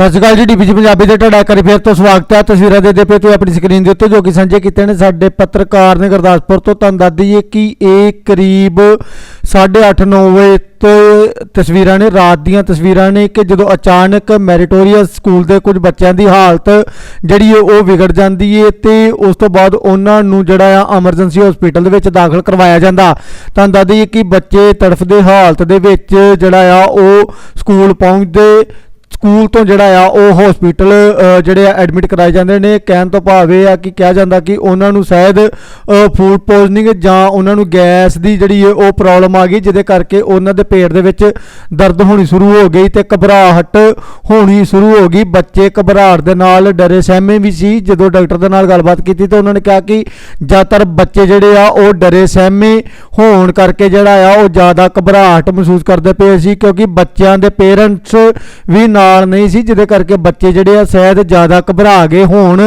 ਸਤਿ ਸ਼੍ਰੀ ਅਕਾਲ ਜੀ ਡੀਪੀਜੀ ਪੰਜਾਬੀ ਦੇ ਤੁਹਾਡਾ ਇੱਕ ਵਾਰੀ ਫੇਰ ਤੋਂ ਸਵਾਗਤ ਹੈ। ਤਸਵੀਰਾਂ ਦੇ ਦੇ ਪਏ ਤੁਸੀਂ ਆਪਣੀ ਸਕਰੀਨ ਦੇ ਉੱਤੇ ਜੋ ਕਿ ਸਾਂਝੇ ਕੀਤੇ ਨੇ ਸਾਡੇ ਪੱਤਰਕਾਰ ਨੇ ਗੁਰਦਾਸਪੁਰ ਤੋਂ ਤੁਹਾਨੂੰ ਦੱਸ ਦਈਏ ਕਿ ਇਹ ਕਰੀਬ 8:30 9 ਵਜੇ ਤੋਂ ਤਸਵੀਰਾਂ ਨੇ, ਰਾਤ ਦੀਆਂ ਤਸਵੀਰਾਂ ਨੇ ਕਿ ਜਦੋਂ ਅਚਾਨਕ ਮੈਰੀਟੋਰੀਅਸ ਸਕੂਲ ਦੇ ਕੁਝ ਬੱਚਿਆਂ ਦੀ ਹਾਲਤ ਜਿਹੜੀ ਹੈ ਉਹ ਵਿਗੜ ਜਾਂਦੀ ਹੈ ਤੇ ਉਸ ਤੋਂ ਬਾਅਦ ਉਹਨਾਂ ਨੂੰ ਜਿਹੜਾ ਆ ਐਮਰਜੈਂਸੀ ਹਸਪੀਟਲ ਦੇ ਵਿੱਚ ਦਾਖਲ ਕਰਵਾਇਆ ਜਾਂਦਾ। ਤੁਹਾਨੂੰ ਦੱਸ ਦਈਏ ਕਿ ਬੱਚੇ ਤੜਫਦੇ ਹਾਲਤ ਦੇ ਵਿੱਚ ਜਿਹੜਾ ਆ ਉਹ ਸਕੂਲ ਪਹੁੰਚਦੇ ਸਕੂਲ ਤੋਂ ਜਿਹੜਾ ਆ, ਉਹ ਹਸਪੀਟਲ ਜਿਹੜੇ ਆ ਐਡਮਿਟ ਕਰਾਏ ਜਾਂਦੇ ਨੇ। ਕਹਿਣ ਤੋਂ ਭਾਵ ਇਹ ਆ ਕਿ ਕਿਹਾ ਜਾਂਦਾ ਕਿ ਉਹਨਾਂ ਨੂੰ ਸ਼ਾਇਦ ਫੂਡ ਪੋਇਜ਼ਨਿੰਗ ਜਾਂ ਉਹਨਾਂ ਨੂੰ ਗੈਸ ਦੀ ਜਿਹੜੀ ਹੈ ਉਹ ਪ੍ਰੋਬਲਮ ਆ ਗਈ, ਜਿਹਦੇ ਕਰਕੇ ਉਹਨਾਂ ਦੇ ਪੇਟ ਦੇ ਵਿੱਚ ਦਰਦ ਹੋਣੀ ਸ਼ੁਰੂ ਹੋ ਗਈ ਤੇ ਘਬਰਾਹਟ ਹੋਣੀ ਸ਼ੁਰੂ ਹੋ ਗਈ। ਬੱਚੇ ਘਬਰਾਹਟ ਦੇ ਨਾਲ ਡਰੇ, ਸਹਿਮੇ ਵੀ ਸੀ। ਜਦੋਂ ਡਾਕਟਰ ਦੇ ਨਾਲ ਗੱਲਬਾਤ ਕੀਤੀ ਤਾਂ ਉਹਨਾਂ ਨੇ ਕਿਹਾ ਕਿ ਜ਼ਿਆਦਾਤਰ ਬੱਚੇ ਜਿਹੜੇ ਆ, ਉਹ ਡਰੇ, ਸਹਿਮੇ ਹੋਣ ਕਰਕੇ ਜਿਹੜਾ ਆ, ਉਹ ਜ਼ਿਆਦਾ ਘਬਰਾਹਟ ਮਹਿਸੂਸ ਕਰਦੇ ਪਏ ਸੀ, ਕਿਉਂਕਿ ਬੱਚਿਆਂ ਦੇ ਪੇਰੈਂਟਸ ਵੀ ਨਾਲ ਨਹੀਂ ਸੀ, ਜਿਹਦੇ ਕਰਕੇ ਬੱਚੇ ਜਿਹੜੇ ਆ ਸ਼ਾਇਦ ਜ਼ਿਆਦਾ ਘਬਰਾ ਗਏ ਹੋਣ।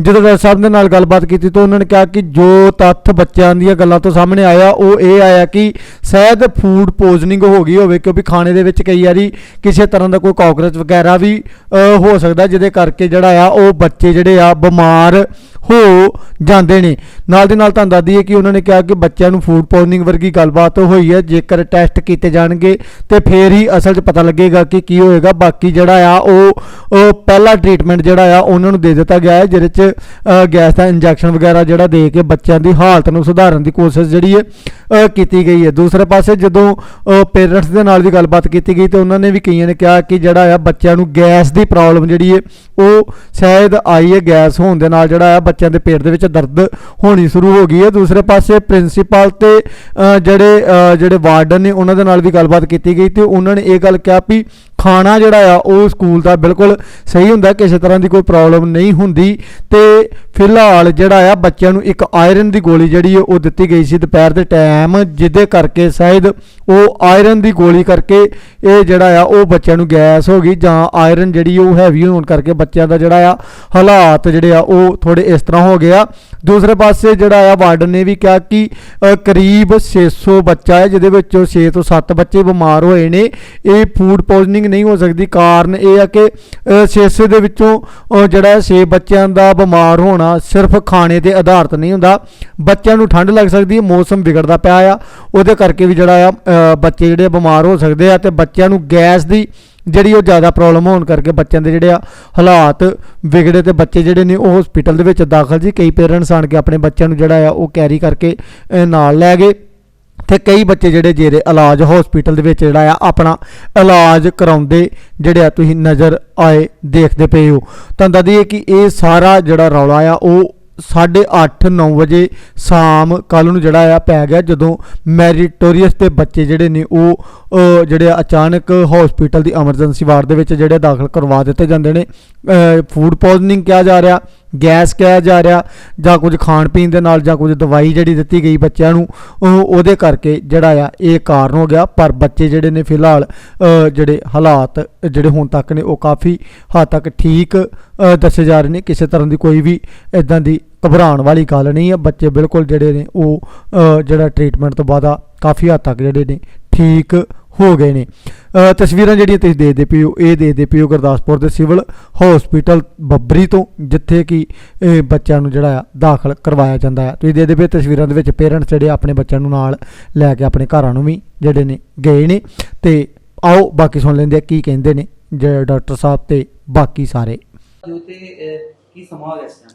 ਜਦੋਂ ਡਾਕਟਰ ਸਾਹਿਬ ਦੇ ਨਾਲ ਗੱਲਬਾਤ ਕੀਤੀ ਤਾਂ ਉਹਨਾਂ ਨੇ ਕਿਹਾ ਕਿ ਜੋ ਤੱਥ ਬੱਚਿਆਂ ਦੀਆਂ ਗੱਲਾਂ ਤੋਂ ਸਾਹਮਣੇ ਆਇਆ, ਉਹ ਇਹ ਆਇਆ ਕਿ ਸ਼ਾਇਦ ਫੂਡ ਪੋਇਜ਼ਨਿੰਗ ਹੋ ਗਈ ਹੋਵੇ, ਕਿਉਂਕਿ ਖਾਣੇ ਦੇ ਵਿੱਚ ਕਈ ਵਾਰੀ ਕਿਸੇ ਤਰ੍ਹਾਂ ਦਾ ਕੋਈ ਕਾਕਰੋਚ ਵਗੈਰਾ ਵੀ ਹੋ ਸਕਦਾ, ਜਿਹਦੇ ਕਰਕੇ ਜਿਹੜਾ ਆ ਉਹ ਬੱਚੇ ਜਿਹੜੇ ਆ ਬਿਮਾਰ ਹੋ ਜਾਂਦੇ ਨੇ। ਨਾਲ ਦੇ ਨਾਲ ਤੁਹਾਨੂੰ ਦੱਸ ਦਈਏ ਕਿ ਉਹਨਾਂ ਨੇ ਕਿਹਾ ਕਿ ਬੱਚਿਆਂ ਨੂੰ ਫੂਡ ਪੋਇਜ਼ਨਿੰਗ ਵਰਗੀ ਗੱਲਬਾਤ ਹੋਈ ਹੈ। ਜੇਕਰ ਟੈਸਟ ਕੀਤੇ ਜਾਣਗੇ ਤੇ ਫੇਰ ਹੀ ਅਸਲ 'ਚ ਪਤਾ ਲੱਗੇਗਾ ਕਿ ਕੀ ਹੋਏਗਾ। ਬਾਕੀ ਜਿਹੜਾ ਆ ਉਹ ਪਹਿਲਾ ਟ੍ਰੀਟਮੈਂਟ ਜਿਹੜਾ ਆ ਉਹਨਾਂ ਨੂੰ ਦੇ ਦਿੱਤਾ ਗਿਆ ਹੈ, ਜਿਹਦੇ 'ਚ ਗੈਸ ਦਾ ਇੰਜੈਕਸ਼ਨ ਵਗੈਰਾ ਜਿਹੜਾ ਦੇ ਕੇ ਬੱਚਿਆਂ ਦੀ ਹਾਲਤ ਨੂੰ ਸੁਧਾਰਨ ਦੀ ਕੋਸ਼ਿਸ਼ ਜਿਹੜੀ ਹੈ ਕੀਤੀ ਗਈ ਹੈ। ਦੂਸਰੇ ਪਾਸੇ ਜਦੋਂ ਪੇਰੈਂਟਸ ਦੇ ਨਾਲ ਵੀ ਗੱਲਬਾਤ ਕੀਤੀ ਗਈ ਤੇ ਉਹਨਾਂ ਨੇ ਵੀ ਕਈਆਂ ਨੇ ਕਿਹਾ ਕਿ ਜਿਹੜਾ ਆ ਬੱਚਿਆਂ ਨੂੰ ਗੈਸ ਦੀ ਪ੍ਰੋਬਲਮ ਜਿਹੜੀ ਹੈ ਉਹ ਸ਼ਾਇਦ ਆਈ ਹੈ ਗੈਸ ਹੋਣ ਦੇ ਨਾਲ ਜਿਹੜਾ ਆ ਬੱਚਿਆਂ ਦੇ ਪੇਟ ਦੇ ਵਿੱਚ ਦਰਦ ਹੋਣੀ ਸ਼ੁਰੂ ਹੋ ਗਈ ਹੈ। ਦੂਸਰੇ ਪਾਸੇ ਪ੍ਰਿੰਸੀਪਲ ਤੇ ਜਿਹੜੇ ਜਿਹੜੇ ਵਾਰਡਨ ਨੇ ਉਹਨਾਂ ਦੇ ਨਾਲ ਵੀ ਗੱਲਬਾਤ ਕੀਤੀ ਗਈ ਤੇ ਉਹਨਾਂ ਨੇ ਇਹ ਗੱਲ ਕਿਹਾ ਵੀ ਖਾਣਾ ਜਿਹੜਾ ਆ, ਉਹ ਸਕੂਲ ਦਾ ਬਿਲਕੁਲ ਸਹੀ ਹੁੰਦਾ, ਕਿਸੇ ਤਰ੍ਹਾਂ ਦੀ ਕੋਈ ਪ੍ਰੋਬਲਮ ਨਹੀਂ ਹੁੰਦੀ। ਤੇ ਫਿਲਹਾਲ ਜਿਹੜਾ ਆ, ਬੱਚਿਆਂ ਨੂੰ ਇੱਕ ਆਇਰਨ ਦੀ ਗੋਲੀ ਜਿਹੜੀ ਉਹ ਦਿੱਤੀ ਗਈ ਸੀ ਦੁਪਹਿਰ ਦੇ ਟਾਈਮ ਜਿਹਦੇ ਕਰਕੇ ਸ਼ਾਇਦ ਉਹ ਆਇਰਨ ਦੀ ਗੋਲੀ ਕਰਕੇ ਇਹ ਜਿਹੜਾ ਆ, ਉਹ ਬੱਚਿਆਂ ਨੂੰ ਗੈਸ ਹੋ ਗਈ, ਜਾਂ ਆਇਰਨ ਜਿਹੜੀ ਉਹ ਹੈਵੀ ਹੋਣ ਕਰਕੇ ਬੱਚਿਆਂ ਦਾ ਜਿਹੜਾ ਆ, ਹਾਲਾਤ ਜਿਹੜੇ ਆ, ਉਹ ਥੋੜੇ ਇਸ ਤਰ੍ਹਾਂ ਹੋ ਗਿਆ ਦੂਸਰੇ ਪਾਸੇ ਜਿਹੜਾ ਆ ਵਾਰਡਨ ਨੇ ਵੀ ਕਿਹਾ ਕਿ ਅ, ਕਰੀਬ 600 ਬੱਚਾ ਹੈ ਜਿਹਦੇ ਵਿੱਚੋਂ 6 ਤੋਂ 7 ਬੱਚੇ ਬਿਮਾਰ ਹੋਏ ਨੇ। ਇਹ ਫੂਡ ਪੋਇਜ਼ਨਿੰਗ ਨਹੀਂ ਹੋ ਸਕਦੀ ਕਾਰਨ ਇਹ ਆ ਕਿ ਅ, 600 ਦੇ ਵਿੱਚੋਂ ਜਿਹੜਾ 6 ਬੱਚਿਆਂ ਦਾ ਬਿਮਾਰ ਹੋਣਾ ਸਿਰਫ ਖਾਣੇ ਤੇ ਆਧਾਰਿਤ ਨਹੀਂ ਹੁੰਦਾ। ਬੱਚਿਆਂ ਨੂੰ ਠੰਡ ਲੱਗ ਸਕਦੀ ਹੈ ਮੌਸਮ ਵਿਗੜਦਾ ਪਿਆ ਆ। ਉਹਦੇ ਕਰਕੇ ਵੀ ਜਿਹੜਾ ਆ ਬੱਚੇ ਜਿਹੜੇ ਬਿਮਾਰ ਹੋ ਸਕਦੇ ਆ ਤੇ ਬੱਚਿਆਂ ਨੂੰ ਗੈਸ ਦੀ ਜਿਹੜੀ ਉਹ ਜ਼ਿਆਦਾ ਪ੍ਰੋਬਲਮ ਹੋਣ ਕਰਕੇ ਬੱਚਿਆਂ ਦੇ ਜਿਹੜੇ ਆ ਹਾਲਾਤ ਵਿਗੜੇ ਤੇ ਬੱਚੇ ਜਿਹੜੇ ਨੇ ਉਹ ਹਸਪੀਟਲ ਦੇ ਵਿੱਚ ਦਾਖਲ ਸੀ। ਕਈ ਪੇਰੈਂਟਸ ਆਣ ਕੇ ਆਪਣੇ ਬੱਚਿਆਂ ਨੂੰ ਜਿਹੜਾ ਆ ਉਹ ਕੈਰੀ ਕਰਕੇ ਨਾਲ ਲੈ ਗਏ। ਤੇ ਕਈ ਬੱਚੇ ਜਿਹੜੇ ਜੇਰੇ ਇਲਾਜ ਹਸਪੀਟਲ ਦੇ ਵਿੱਚ ਜਿਹੜਾ ਆ ਆਪਣਾ ਇਲਾਜ ਕਰਾਉਂਦੇ ਜਿਹੜੇ ਆ ਤੁਸੀਂ ਨਜ਼ਰ ਆਏ, ਦੇਖਦੇ ਪਏ ਹੋ। ਤਾਂ ਦੱਸ ਦਈਏ ਕਿ ਇਹ ਸਾਰਾ ਜਿਹੜਾ ਰੌਲਾ ਆ ਉਹ 8:30 9 ਵਜੇ ਸ਼ਾਮ ਕੱਲ ਨੂੰ ਜਿਹੜਾ ਆ ਪੈ ਗਿਆ, ਜਦੋਂ ਮੈਰੀਟੋਰੀਅਸ ਦੇ ਬੱਚੇ ਜਿਹੜੇ ਨੇ ਉਹ ਜਿਹੜੇ ਆ ਅਚਾਨਕ ਹਸਪੀਟਲ ਦੀ ਐਮਰਜੈਂਸੀ ਵਾਰਡ ਦੇ ਵਿੱਚ ਜਿਹੜੇ ਦਾਖਲ ਕਰਵਾ ਦਿੱਤੇ ਜਾਂਦੇ ਨੇ। ਫੂਡ ਪੋਇਜ਼ਨਿੰਗ ਕਿਹਾ ਜਾ ਰਿਹਾ। ਗੈਸ ਕਿਹਾ ਜਾ ਰਿਹਾ, ਜਾਂ ਕੁਝ ਖਾਣ ਪੀਣ ਦੇ ਨਾਲ, ਜਾਂ ਕੁਝ ਦਵਾਈ ਜਿਹੜੀ ਦਿੱਤੀ ਗਈ ਬੱਚਿਆਂ ਨੂੰ, ਉਹ ਉਹਦੇ ਕਰਕੇ ਜਿਹੜਾ ਆ, ਇਹ ਕਾਰਨ ਹੋ ਗਿਆ। ਪਰ ਬੱਚੇ ਜਿਹੜੇ ਨੇ ਫਿਲਹਾਲ ਜਿਹੜੇ ਹਾਲਾਤ, ਜਿਹੜੇ ਹੁਣ ਤੱਕ ਨੇ, ਉਹ ਕਾਫੀ ਹੱਦ ਤੱਕ ਠੀਕ ਦੱਸੇ ਜਾ ਰਹੇ ਨੇ। ਕਿਸੇ ਤਰ੍ਹਾਂ ਦੀ ਕੋਈ ਵੀ ਇਦਾਂ ਦੀ ਘਬਰਾਉਣ ਵਾਲੀ ਗੱਲ ਨਹੀਂ ਹੈ ਬੱਚੇ ਬਿਲਕੁਲ ਜਿਹੜੇ ਨੇ, ਉਹ ਜਿਹੜਾ ਟ੍ਰੀਟਮੈਂਟ ਤੋਂ ਬਾਅਦ ਆ, ਕਾਫੀ ਹੱਦ ਤੱਕ ਜਿਹੜੇ ਨੇ ਠੀਕ ਹੋ ਗਏ ਨੇ। ਤਸਵੀਰਾਂ ਜਿਹੜੀਆਂ ਤੁਸੀਂ ਦੇਖਦੇ ਪਏ ਇਹ ਦੇਖਦੇ ਪਏ ਗੁਰਦਾਸਪੁਰ ਦੇ ਸਿਵਲ ਹਸਪੀਟਲ ਬੱਬਰੀ ਤੋਂ, ਜਿੱਥੇ ਕਿ ਬੱਚਿਆਂ ਨੂੰ ਜਿਹੜਾ ਆ ਦਾਖਲ ਕਰਵਾਇਆ ਜਾਂਦਾ ਹੈ। ਤੁਸੀਂ ਦੇਖਦੇ ਪਏ ਤਸਵੀਰਾਂ ਦੇ ਵਿੱਚ ਪੇਰੈਂਟਸ ਜਿਹੜੇ ਆਪਣੇ ਬੱਚਿਆਂ ਨੂੰ ਨਾਲ ਲੈ ਕੇ ਆਪਣੇ ਘਰਾਂ ਨੂੰ ਵੀ ਜਿਹੜੇ ਨੇ ਗਏ ਨੇ। ਤੇ ਆਓ ਬਾਕੀ ਸੁਣ ਲੈਂਦੇ ਆ ਕੀ ਕਹਿੰਦੇ ਨੇ, ਜਿਹੜੇ ਡਾਕਟਰ ਸਾਹਿਬ ਤੇ ਬਾਕੀ ਸਾਰੇ। ਜੋ ਤੇ ਕੀ ਸਮਾਂ ਹੋ ਗਿਆ ਇਸ ਟਾਈਮ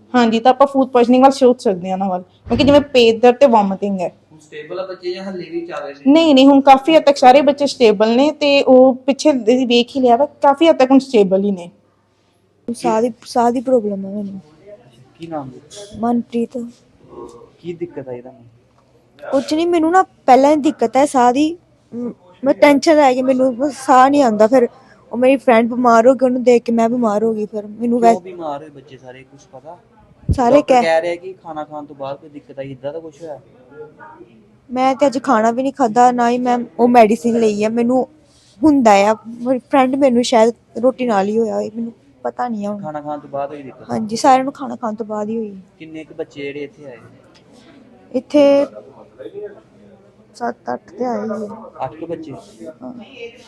ਹਾਂਜੀ ਤਾਂ ਆਪਾਂ ਫੂਡ ਪੋਇਜ਼ਨਿੰਗ ਵੱਲ ਸੋਚ ਸਕਦੇ ਹਾਂ ਉਹਨਾਂ ਵੱਲ ਕਿਉਂਕਿ ਜਿਵੇਂ ਪੇਟ ਦਰਦ ਤੇ ਵੋਮਿਟਿੰਗ ਹੈ। ਸਟੇਬਲ ਆ ਬੱਚੇ ਜਾਂ ਹੱਲੇ ਵੀ ਚੱਲ ਰਹੇ ਨੇ ਨਹੀਂ ਨਹੀਂ ਹੁਣ ਕਾਫੀ ਹੱਦ ਤੱਕ ਸਾਰੇ ਬੱਚੇ ਸਟੇਬਲ ਨੇ ਤੇ ਉਹ ਪਿੱਛੇ ਦੀ ਵੇਖ ਹੀ ਲਿਆ ਵਾ ਕਾਫੀ ਹੱਦ ਤੱਕ ਹੁਣ ਸਟੇਬਲ ਹੀ ਨੇ। ਸਾਹ ਦੀ ਸਾਹ ਦੀ ਪ੍ਰੋਬਲਮ ਹੈ ਮੈਨੂੰ। ਕੀ ਨਾਮ ਹੈ? ਮਨਪ੍ਰੀਤ। ਕੀ ਦਿੱਕਤ ਆਈ ਤੁਹਾਨੂੰ? ਕੁਝ ਨਹੀਂ ਮੈਨੂੰ ਨਾ ਪਹਿਲਾਂ ਹੀ ਦਿੱਕਤ ਹੈ ਸਾਹ ਦੀ। ਮ, ਮੈਂ ਟੈਨਸ਼ਨ ਲੈ ਕੇ ਮੈਨੂੰ ਬਸ ਸਾਹ ਨਹੀਂ ਆਉਂਦਾ ਫਿਰ ਉਹ ਮੇਰੀ ਫਰੈਂਡ ਬਿਮਾਰ ਹੋ ਗਈ ਉਹਨੂੰ ਦੇਖ ਕੇ ਮੈਂ ਬਿਮਾਰ ਹੋ ਗਈ ਫਿਰ ਮੈਨੂੰ ਵੈ ਕਿਉਂ ਬਿਮਾਰ ਹੋਏ ਬੱਚੇ ਸਾਰੇ ਕੁਝ ਪਤਾ? ਸਾਰੇ ਡਾਕਟਰ ਕਹਿ ਕਹਿ ਰਿਹਾ ਕਿ ਖਾਣਾ ਖਾਣ ਤੋਂ ਬਾਅਦ ਕੋਈ ਦਿੱਕਤ ਆਈ ਇਦਾਂ ਦਾ ਕੁਝ ਹੋਇਆ? ਮੈਂ ਤੇ ਅੱਜ ਖਾਣਾ ਵੀ ਨਹੀਂ ਖਾਦਾ ਨਾ ਹੀ ਮੈਂ ਉਹ ਮੈਡੀਸਿਨ ਲਈ ਹੈ ਮੈਨੂੰ ਹੁੰਦਾ ਆ ਮੇਰੀ ਫਰੈਂਡ ਮੈਨੂੰ ਸ਼ਾਇਦ ਰੋਟੀ ਨਾਲ ਹੀ ਹੋਇਆ ਹੋਏ ਮੈਨੂੰ ਪਤਾ ਨਹੀਂ ਆ ਹੁਣ। ਖਾਣਾ ਖਾਣ ਤੋਂ ਬਾਅਦ ਹੋਈ ਦਿੱਕਤ? ਹਾਂਜੀ ਸਾਰਿਆਂ ਨੂੰ ਖਾਣਾ ਖਾਣ ਤੋਂ ਬਾਅਦ ਹੀ ਹੋਈ। ਕਿੰਨੇ ਕੁ ਬੱਚੇ ਜਿਹੜੇ ਇੱਥੇ ਆਏ? ਇੱਥੇ 7-8 ਤੇ ਆਏ ਹੀ ਆ। ਅੱਠ ਕੁ ਬੱਚੇ? ਹਾਂ।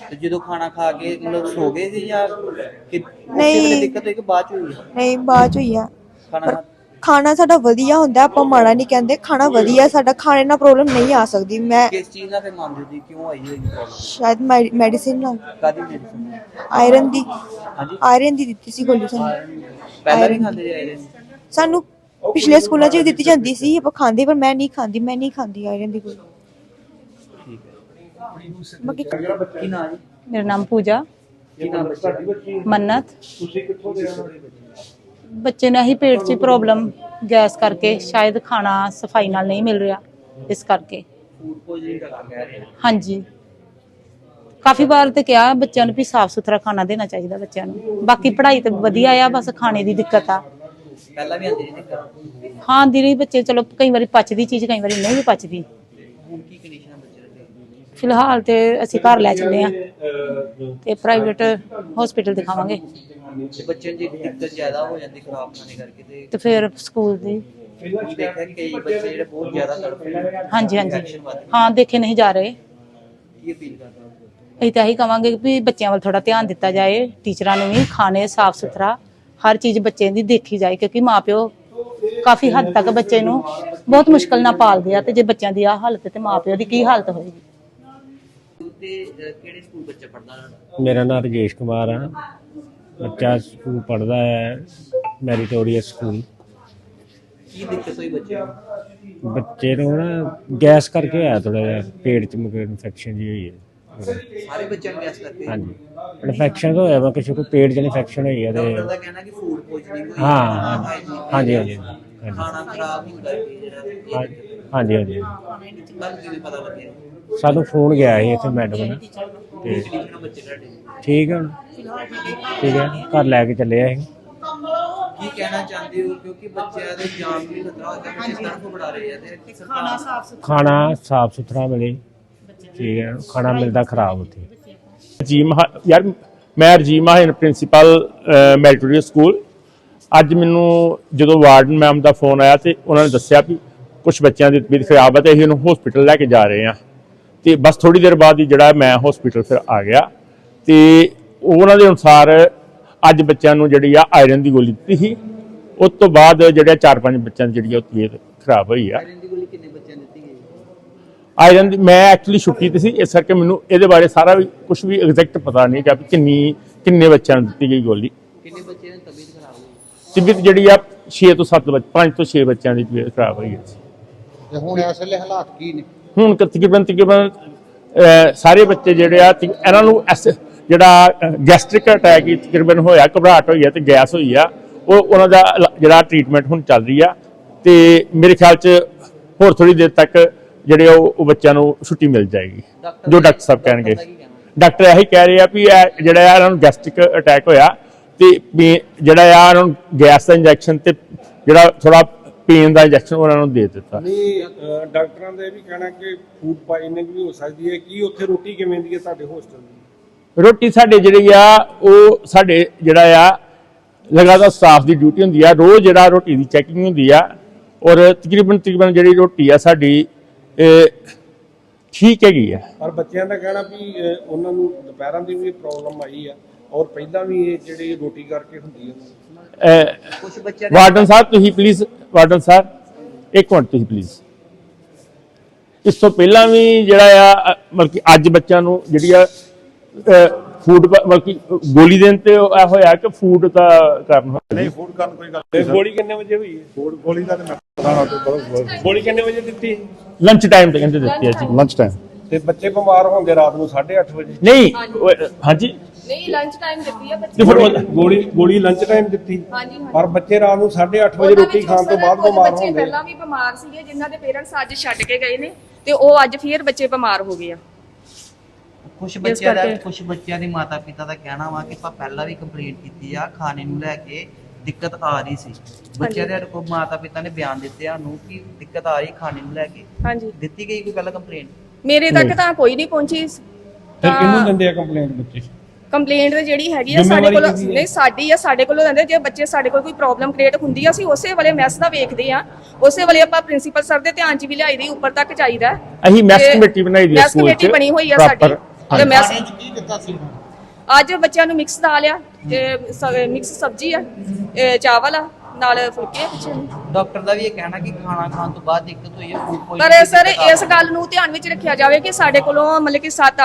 ਤੇ ਜਦੋਂ ਖਾਣਾ ਖਾ ਕੇ ਮਤਲਬ ਸੋ ਗਏ ਸੀ ਜਾਂ ਕਿ ਉਸੇ ਨਹੀਂ। ਦਿੱਕਤ ਹੋਈ ਕਿ ਬਾਅਦ ਚ ਹੋਈ ਨਹੀਂ ਬਾਅਦ ਚ ਹੋਈ ਆ। ਖਾਣਾ ਖਾ- ਖਾਣਾ ਸਾਡਾ ਵਧੀਆ ਹੁੰਦਾ ਆਪਾਂ ਮਾੜਾ ਨਹੀਂ ਕਹਿੰਦੇ ਖਾਣਾ ਵਧੀਆ ਸਾਡਾ ਖਾਣੇ ਨਾਲ ਪ੍ਰੋਬਲਮ ਨਹੀਂ ਆ ਸਕਦੀ। ਮੈਂ ਕਿਸ ਚੀਜ਼ ਨਾਲ ਫਿਰ ਮੰਨਦੇ ਸੀ ਕਿਉਂ ਆਈ ਹੋਈ ਪ੍ਰੋਬਲਮ ਸ਼ਾਇਦ ਮੈਡੀਸਿਨ ਨਾਲ। ਕਾਦੀ ਮੈਡੀਸਨ ਆਇਰਨ ਦੀ। ਹਾਂਜੀ। ਆਇਰਨ ਦੀ ਦਿੱਤੀ ਸੀ ਗੋਲੀ ਸਾਨੂੰ ਪਹਿਲਾਂ Iron ਖਾਂਦੇ ਰਹੇ ਨੇ ਸਾਨੂੰ ਪਿਛਲੇ ਸਕੂਲਾਂ 'ਚ ਵੀ ਦਿੱਤੀ ਜਾਂਦੀ ਸੀ ਆਪਾਂ ਖਾਂਦੇ ਪਰ ਮੈਂ ਨਹੀਂ ਖਾਂਦੀ ਮੈਂ ਨਹੀਂ ਖਾਂਦੀ ਆਇਰਨ ਦੀ ਗੋਲੀ ਠੀਕ ਹੈ। ਬਾਕੀ ਕੀ ਨਾਮ ਜੀ? ਮੇਰਾ ਨਾਮ ਪੂਜਾ। ਕੀ ਨਾਮ ਬੱਚੇ ਮੰਨਤ। ਤੁਸੀਂ ਕਿੱਥੋਂ ਦੇ ਹੋ? ਬੱਚੇ ਨੂੰ ਹੀ ਪੇਟ 'ਚ ਪ੍ਰੋਬਲਮ ਗੈਸ ਕਰਕੇ ਸ਼ਾਇਦ ਖਾਣਾ ਸਫ਼ਾਈ ਨਾਲ ਨਹੀਂ ਮਿਲ ਰਿਹਾ ਇਸ ਕਰਕੇ। ਫੂਡ ਪੋਇਜ਼ਨਿੰਗ ਦਾ ਹਾਂਜੀ। ਕਾਫੀ ਵਾਰ ਤੇ ਕਿਹਾ ਬੱਚਿਆਂ ਨੂੰ ਵੀ ਸਾਫ਼ ਸੁਥਰਾ ਖਾਣਾ ਦੇਣਾ ਚਾਹੀਦਾ ਬੱਚਿਆਂ ਨੂੰ। ਬਾਕੀ ਪੜ੍ਹਾਈ ਤੇ ਵਧੀਆ ਆ ਬਸ ਖਾਣੇ ਦੀ ਦਿੱਕਤ ਆ। ਪਹਿਲਾਂ ਵੀ ਆਂਦੇ ਨੇ ਘਰ ਹਾਂ ਦੀ ਰਹੀ ਬੱਚੇ ਚਲੋ ਕਈ ਵਾਰੀ ਪਚਦੀ ਚੀਜ਼ ਕਈ ਵਾਰੀ ਨਹੀਂ ਵੀ ਪਚਦੀ। ਹੁਣ ਕੀ ਕੰਡੀਸ਼ਨ ਹੈ ਬੱਚੇ ਦੀ? ਫਿਲਹਾਲ ਤੇ ਅਸੀਂ ਘਰ ਲੈ ਚੱਲੇ ਆ ਤੇ ਪ੍ਰਾਈਵੇਟ ਹਸਪੀਟਲ ਦਿਖਾਵਾਂਗੇ। ਬੱਚਿਆਂ ਦੀ ਦਿੱਕਤ ਜ਼ਿਆਦਾ ਹੋ ਜਾਂਦੀ ਖਰਾਬ ਖਾਣੇ ਕਰਕੇ ਤੇ ਤੇ ਫਿਰ ਸਕੂਲ ਦੀ। ਦੇਖਿਆ ਕਿ ਕਈ ਬੱਚੇ ਜਿਹੜੇ ਬਹੁਤ ਜ਼ਿਆਦਾ ਤੜਫਦੇ ਨੇ ਹਾਂਜੀ ਹਾਂਜੀ। ਹਾਂ ਦੇਖੇ ਨਹੀਂ ਜਾ ਰਹੇ। ਕੀ ਅਪੀਲ ਕਰਦਾ ਅਸੀਂ ਤਾਂ ਇਹੀ ਕਵਾਂਗੇ ਵੀ ਬੱਚਿਆਂ ਵੱਲ ਥੋੜਾ ਧਿਆਨ ਦਿੱਤਾ ਜਾਏ ਟੀਚਰਾਂ ਨੂੰ ਵੀ ਖਾਣੇ ਸਾਫ਼ ਸੁਥਰਾ ਹਰ ਚੀਜ਼ ਬੱਚੇ ਦੀ ਦੇਖੀ ਜਾਏ ਕਿਉਂਕਿ ਮਾਪਿਓ ਕਾਫੀ ਹੱਦ ਤੱਕ ਬੱਚੇ ਨੂੰ ਬਹੁਤ ਮੁਸ਼ਕਲ ਨਾਲ ਪਾਲਦੇ ਆ ਤੇ ਜੇ ਬੱਚਿਆਂ ਦੀ ਆ ਹਾਲਤ ਤੇ ਮਾਪਿਓ ਦੀ ਕੀ ਹਾਲਤ ਹੋਏਗੀ? ਤੇ ਅਹ, ਕਿਹੜੇ ਸਕੂਲ ਬੱਚਾ ਪੜਦਾ ਮੇਰਾ ਨਾਮ ਰਜੇਸ਼ ਕੁਮਾਰ ਆ। ਬੱਚਾ ਸਕੂਲ ਪੜ੍ਹਦਾ ਹੈ ਮੈਰੀਟੋਰੀਅਸ ਸਕੂਲ ਕੀ ਦਿੱਕਤ ਹੋਈ ਬੱਚੇ ਨੂੰ? ਬੱਚੇ ਨੂੰ ਨਾ ਗੈਸ ਕਰਕੇ ਹੋਇਆ ਥੋੜਾ ਜਿਹਾ ਪੇਟ ਚ ਮੁਕੇ ਇਨਫੈਕਸ਼ਨ ਜੀ ਹੋਈ ਹੈ। ਸਾਰੇ ਬੱਚਿਆਂ ਨੂੰ ਗੈਸ ਕਰਕੇ? ਹਾਂਜੀ। ਇਨਫੈਕਸ਼ਨ ਹੋਇਆ ਵਾ ਕਿਸੇ ਕੋ ਪੇਟ ਚ ਇਨਫੈਕਸ਼ਨ ਹੋਈ ਹੈ ਤੇ ਡਾਕਟਰ ਦਾ ਕਹਿਣਾ ਕਿ ਫੂਡ ਪੋਇਜ਼ਨਿੰਗ ਹੋਈ ਹਾਂ। ਹੈ, ਹਾਂ, hygiene ਹਾਂਜੀ ਨਹੀਂ ਹਾਂਜੀ ਹੈ। ਹਾਂਜੀ। ਖਾਣਾ ਖਰਾਬ ਹੋਣ ਕਰਕੇ ਜਿਹੜਾ ਇਹ ਹਾਂ- ਹਾਂਜੀ ਹਾਂਜੀ। ਕੱਲ ਕਿਵੇਂ ਪਤਾ ਲੱਗਿਆ? ਸਾਨੂੰ ਫੋਨ ਗਿਆ ਸੀ ਇੱਥੇ ਮੈਡਮ ਤੇ ਬੱਚੇ ਤੁਹਾਡੇ ਠੀਕ ਹੈ ਹੁਣ। ਠੀਕ ਹੈ ਘਰ ਲੈ ਕੇ ਚੱਲੇ ਆ ਕੀ ਕਹਿਣਾ ਚਾਹੁੰਦੇ ਹੋ? ਕਿਉਂਕਿ ਬੱਚਿਆਂ ਦੇ ਜਾਨ ਨੂੰ ਵੀ ਖਤਰਾ ਹੋ ਗਿਆ ਬੱਚੇ ਤਰਫ ਬੜਾ ਰਹੇ ਆ ਤੇ ਖਾਣਾ ਸਾਫ਼ ਖਾਣਾ ਸਾਫ਼ ਸੁਥਰਾ ਮਿਲੇ। ਠੀਕ ਹੈ ਖਾਣਾ ਮਿਲਦਾ ਖਰਾਬ ਉੱਥੇ। ਜੀ ਮਹਾ ਯਾਰ ਮੈਂ Rajiv Mahan principal meritorious school. ਅੱਜ ਮੈਨੂੰ ਜਦੋਂ ਵਾਰਡਨ ਮੈਮ ਦਾ ਫੋਨ ਆਇਆ ਤੇ ਉਹਨਾਂ ਨੇ ਦੱਸਿਆ ਵੀ ਕੁਝ ਬੱਚਿਆਂ ਦੀ ਤਬੀਅਤ ਖਰਾਬ ਹੈ ਤੇ ਅਸੀਂ ਉਹਨੂੰ ਹਸਪੀਟਲ ਲੈ ਕੇ ਜਾ ਰਹੇ ਹਾਂ। ਤੇ ਬਸ ਥੋੜੀ ਦੇਰ ਬਾਅਦ ਹੀ ਜਿਹੜਾ ਮੈਂ ਹਸਪੀਟਲ ਫਿਰ ਆ ਗਿਆ ਤੇ ਉਹਨਾਂ ਦੇ ਅਨੁਸਾਰ ਅੱਜ ਬੱਚਿਆਂ ਨੂੰ ਜਿਹੜੀ ਆ ਆਇਰਨ ਦੀ ਗੋਲੀ ਦਿੱਤੀ ਸੀ। ਉਸ ਤੋਂ ਬਾਅਦ ਜਿਹੜੇ ਚਾਰ ਪੰਜ ਬੱਚਿਆਂ ਦੀ ਜਿਹੜੀ ਆ ਉਹ ਤਬੀਅਤ ਖਰਾਬ ਹੋਈ ਆ। ਆਇਰਨ ਦੀ ਗੋਲੀ ਕਿੰਨੇ ਬੱਚਿਆਂ ਨੂੰ ਦਿੱਤੀ ਗਈ? ਆਇਰਨ ਦੀ ਮੈਂ ਐਕਚੁਅਲੀ ਛੁੱਟੀ ਤੇ ਸੀ ਇਸ ਕਰਕੇ ਮੈਨੂੰ ਇਹਦੇ ਬਾਰੇ ਸਾਰਾ ਵੀ ਕੁਝ ਵੀ ਐਗਜ਼ੈਕਟ ਪਤਾ ਨਹੀਂ ਕਿ ਕਿੰਨੀ ਕਿੰਨੇ ਬੱਚਿਆਂ ਨੂੰ ਦਿੱਤੀ ਗਈ ਗੋਲੀ। ਕਿੰਨੇ ਬੱਚਿਆਂ ਦੀ ਤਬੀਅਤ ਖਰਾਬ ਹੋਈ? ਤਬੀਅਤ ਜਿਹੜੀ ਆ 6 ਤੋਂ 7 ਬੱਚ 5 ਤੋਂ 6 ਬੱਚਿਆਂ ਦੀ ਤਬੀਅਤ ਖਰਾਬ ਹੋਈ ਤੇ ਹੁਣ ਇਸ ਵੇਲੇ ਹਾਲਾਤ ਕੀ ਨੇ? ਹੁਣ ਕ- ਤਕਰੀਬਨ ਤਕਰੀਬਨ ਸਾਰੇ ਬੱਚੇ ਜਿਹੜੇ ਆ ਇਹਨਾਂ ਨੂੰ ਐਸ- ਜਿਹੜਾ ਗੈਸਟ੍ਰਿਕ ਅਟੈਕ ਤਕਰੀਬਨ ਹੋਇਆ ਘਬਰਾਹਟ ਹੋਈ ਹੈ ਤੇ ਗੈਸ ਹੋਈ ਆ ਉਹ ਉਹਨਾਂ ਦਾ ਜਿਹੜਾ ਟ੍ਰੀਟਮੈਂਟ ਹੁਣ ਚੱਲ ਰਹੀ ਆ ਤੇ ਮੇਰੇ ਖਿਆਲ ਚ ਹੋਰ ਥੋੜੀ ਦੇਰ ਤੱਕ ਜਿਹੜੇ ਉਹ ਬੱਚਿਆਂ ਨੂੰ ਛੁੱਟੀ ਮਿਲ ਜਾਏਗੀ। ਜੋ ਡਾਕਟਰ ਸਾਹਿਬ ਕਹਿਣਗੇ? ਡਾਕਟਰ ਇਹੀ ਕਹਿ ਰਹੇ ਆ ਵੀ ਇਹ ਜਿਹੜਾ ਆ ਇਹਨਾਂ ਨੂੰ ਗੈਸਟ੍ਰਿਕ ਅਟੈਕ ਹੋਇਆ ਤੇ ਜਿਹੜਾ ਆ ਇਹਨਾਂ ਨੂੰ ਗੈਸ ਦਾ ਇੰਜੈਕਸ਼ਨ ਤੇ ਜਿਹੜਾ ਥੋੜਾ ਪੇਨ ਦਾ ਇੰਜੈਕਸ਼ਨ ਉਹਨਾਂ ਨੂੰ ਦੇ ਦਿੱਤਾ। ਨਹੀਂ ਡਾਕਟਰਾਂ ਦਾ ਇਹ ਵੀ ਕਹਿਣਾ ਕਿ ਫੂਡ ਪਾਇਜ਼ਨਿੰਗ ਵੀ ਹੋ ਸਕਦੀ ਹੈ। ਕੀ ਉੱਥੇ ਰੋਟੀ ਕਿਵੇਂ ਦੀ ਹੈ? ਤੁਹਾਡੇ ਹੋਸਟਲ ਦੀ? ਰੋਟੀ ਸਾਡੇ ਜਿਹੜੀ ਆ ਉਹ ਸਾਡੇ ਜਿਹੜਾ ਆ ਲਗਾਤਾਰ ਸਟਾਫ ਦੀ ਡਿਊਟੀ ਹੁੰਦੀ ਆ ਰੋਜ਼ ਜਿਹੜਾ ਰੋਟੀ ਦੀ ਚੈਕਿੰਗ ਹੁੰਦੀ ਆ ਔਰ ਤਕਰੀਬਨ ਤਕਰੀਬਨ ਜਿਹੜੀ ਰੋਟੀ ਆ ਸਾਡੀ ਇਹ ਠੀਕ ਹੈਗੀ ਆ। ਪਰ ਬੱਚਿਆਂ ਦਾ ਕਹਿਣਾ ਵੀ ਅਹ, ਉਹਨਾਂ ਨੂੰ ਦੁਪਹਿਰਾਂ ਦੀ ਵੀ ਪ੍ਰੋਬਲਮ ਆਈ ਆ ਔਰ ਪਹਿਲਾਂ ਵੀ ਇਹ ਜਿਹੜੀ ਰੋਟੀ ਕਰਕੇ ਹੁੰਦੀ ਅਹ, ਕੁਝ ਬੱਚਿਆਂ ਦੇ ਵਾਰਡਨ ਸਾਹਿਬ ਤੁਸੀਂ ਪਲੀਜ਼ ਵਾਰਡਨ ਸਾਹਿਬ ਇੱਕ ਮਿੰਟ ਤੁਸੀਂ ਪਲੀਜ਼ ਇਸ ਤੋਂ ਪਹਿਲਾਂ ਵੀ ਜਿਹੜਾ ਆ ਅ, ਮਤਲਬ ਕਿ ਅੱਜ ਬੱਚਿਆਂ ਨੂੰ ਜਿਹੜੀ ਆ ਫੂਡ ਮਤਲਬ ਕਿ ਗੋਲੀ ਦੇਣ ਤੇ ਇਹ ਹੋਇਆ ਕਿ ਫੂਡ ਦਾ ਕਾਰਨ ਹੋਇਆ ਨਹੀਂ ਫੂਡ ਕਰਨ ਕੋਈ ਗੱਲ ਨਹੀਂ ਗੋਲੀ ਕਿੰਨੇ ਵਜੇ ਹੋਈ ਹੈ? ਗੋਲੀ ਗੋਲੀ ਦਾ ਤੇ ਮੈਂ ਗੋਲੀ ਕਿੰਨੇ ਵਜੇ ਦਿੱਤੀ? ਲੰਚ ਟਾਈਮ ਤੇ ਕਹਿੰਦੇ ਦਿੱਤੀ ਆ ਜੀ। ਲੰਚ ਟਾਈਮ ਤੇ ਬੱਚੇ ਬਿਮਾਰ ਹੁੰਦੇ ਰਾਤ ਨੂੰ 8:30 ਵਜੇ? ਨਹੀਂ ਹਾਂਜੀ। ਨਹੀਂ ਲੰਚ ਟਾਈਮ ਦਿੱਤੀ ਹੈ ਉਹ- ਗੋਲੀ ਗੋਲੀ ਲੰਚ ਟਾਈਮ ਦਿੱਤੀ। ਹਾਂਜੀ ਹਾਂਜੀ। ਪਰ ਬੱਚੇ ਰਾਤ ਨੂੰ 8:30 ਵਜੇ ਰੋਟੀ ਖਾਣ ਤੋਂ ਬਾਅਦ ਬਿਮਾਰ ਬੱਚੇ ਹੁੰਦੇ ਪਹਿਲਾਂ ਵੀ ਬਿਮਾਰ ਸੀਗੇ ਜਿਨ੍ਹਾਂ ਦੇ ਪੇਰੈਂਟਸ ਅੱਜ ਛੱਡ ਕੇ ਗਏ ਨੇ ਤੇ ਉਹ ਅੱਜ ਫੇਰ ਬੱਚੇ ਬਿਮਾਰ ਹੋ ਗਏ ਆ। ਕੁਝ ਬੱਚਿਆਂ ਦਾ ਕੁਝ ਬੱਚਿਆਂ ਦੇ ਮਾਤਾ ਪਿਤਾ ਦਾ ਕਹਿਣਾ ਵਾ ਕਿ ਆਪਾਂ ਪਹਿਲਾਂ ਵੀ ਕੰਪਲੇਂਟ ਕੀਤੀ ਆ ਖਾਣੇ ਨੂੰ ਲੈ ਕੇ ਦਿੱਕਤ ਆ ਰਹੀ ਸੀ। ਬੱਚਿਆਂ ਦੇ ਕੋਲ ਮਾਤਾ ਪਿਤਾ ਨੇ ਬਿਆਨ ਦਿੱਤੇ ਆ ਨੂੰ ਕਿ ਦਿੱਕਤ ਆ ਰਹੀ ਖਾਣੇ ਨੂੰ ਲੈ ਕੇ। ਹਾਂਜੀ। ਦਿੱਤੀ ਗਈ ਕੋਈ ਪਹਿਲਾਂ ਕੰਪਲੇਂਟ ਮੇਰੇ ਤੱਕ ਤਾਂ ਕੋਈ ਨਹੀਂ ਪਹੁੰਚੀ। ਫਿਰ ਕਿਹਨੂੰ ਦਿੰਦੇ ਆ ਕੰਪਲੇਂਟ ਬੱਚੇ? ਕੰਪਲੇਂਟ ਜਿਹੜੀ ਹੈਗੀ ਆ ਸਾਡੇ ਕੋਲ? ਨਹੀਂ ਸਾਡੀ ਆ ਸਾਡੇ ਕੋਲੋਂ ਰਹਿੰਦੇ ਜੇ ਬੱਚੇ ਸਾਡੇ ਕੋਲ ਕੋਈ ਪ੍ਰੋਬਲਮ ਕ੍ਰੀਏਟ ਹੁੰਦੀ ਆ ਅਸੀਂ ਉਸੇ ਵੇਲੇ ਮੈਸ ਦਾ ਵੇਖਦੇ ਆ। ਉਸੇ ਵੇਲੇ ਆਪਾਂ ਪ੍ਰਿੰਸੀਪਲ ਸਰ ਦੇ ਧਿਆਨ 'ਚ ਵੀ ਲਿਆਈ ਦੀ ਉੱਪਰ ਤੱਕ ਚਾਹੀਦਾ। ਅਸੀਂ ਮੈਸ ਕਮੇਟੀ ਬਣਾਈ ਦੀ ਮੈਸ ਸਕੂਲ 'ਚ ਕਮੇਟੀ ਬਣੀ ਹੋਈ ਆ। ਸਾਡੀ। ਤੇ ਮੈਸ ਖਾਣੇ 'ਚ ਕੀ ਦਿੱਤਾ ਸੀ ਅੱਜ ਬੱਚਿਆਂ ਨੂੰ ਮਿਕਸ ਦਾਲ ਆ ਤੇ ਮਿਕਸ ਸਬਜ਼ੀ ਆ ਇਹ ਚਾਵਲ ਆ ਨਾਲ ਫੁਲਕੇ ਆ ਪਿੱਛੇ ਨੂੰ। ਡਾਕਟਰ ਦਾ ਵੀ ਇਹ ਕਹਿਣਾ ਕਿ ਖਾਣਾ ਖਾਣ ਤੋਂ ਬਾਅਦ ਦਿੱਕਤ ਹੋਈ ਹੈ ਫੂਡ ਪਰ ਸਰ ਇਸ ਗੱਲ ਨੂੰ ਧਿਆਨ ਵਿੱਚ ਰੱਖਿਆ ਜਾਵੇ ਕਿ ਸਾਡੇ ਕੋਲੋਂ ਮਤਲਬ ਕਿ 7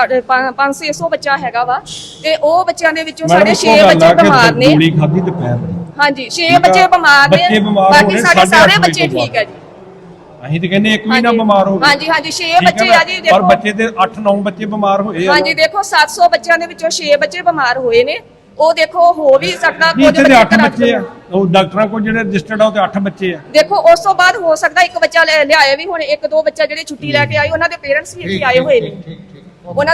5 600 ਬੱਚਾ ਹੈਗਾ ਵਾ ਤੇ ਉਹ ਬੱਚਿਆਂ ਦੇ ਵਿੱਚੋਂ ਸਾਡੇ 6 ਬੱਚੇ ਬਿਮਾਰ ਨੇ। ਦੁਪਹਿਰ ਦੀ। ਹਾਂਜੀ 6 ਠੀਕ ਆ, ਬੱਚੇ ਬਿਮਾਰ ਨੇ ਬਾਕੀ ਸਾਡੇ ਸਾਰੇ ਬੱਚੇ ਠੀਕ ਹੈ ਜੀ। ਅਸੀਂ ਤੇ ਕਹਿੰਦੇ ਇੱਕ ਵੀ ਨਾ। ਬਿਮਾਰ ਹੋ ਹਾਂਜੀ, ਹਾਂਜੀ, ਛੇ ਠੀਕ ਹੈ ਬੱਚੇ ਨਾ? ਆ ਜੀ, ਪਰ ਦੇਖੋ। ਬੱਚੇ ਤੇ 8-9 ਬੱਚੇ ਬਿਮਾਰ ਹੋਏ ਆ ਹਾਂਜੀ ਦੇਖੋ 700 ਬੱਚਿਆਂ ਦੇ ਵਿੱਚੋਂ 6 ਬੱਚੇ ਬਿਮਾਰ ਹੋਏ ਨੇ। ਉਹ ਦੇਖੋ ਹੋ ਵੀ ਸਕਦਾ ਨਹੀਂ ਇੱਥੇ ਤੇ 8 ਘਰਾਂ 'ਚ ਬੱਚੇ ਆ? ਉਹ ਡਾਕਟਰਾਂ ਕੋਲ ਜਿਹੜੇ ਰਜਿਸਟਰਡ ਆ ਉਹ ਤੇ 8 ਬੱਚੇ ਆ। ਦੇਖੋ ਉਸ ਤੋਂ ਬਾਅਦ ਹੋ ਸਕਦਾ ਇੱਕ ਬੱਚਾ ਲੈ- ਲਿਆਏ ਵੀ ਹੁਣ। ਇੱਕ ਦੋ ਬੱਚਾ ਜਿਹੜੇ ਛੁੱਟੀ ਲੈ ਕੇ ਆਏ ਉਹਨਾਂ ਦੇ ਪੇਰੈਂਟਸ ਵੀ ਇੱਥੇ ਆਏ ਹੋਏ ਨੇ। ਉਹਨਾਂ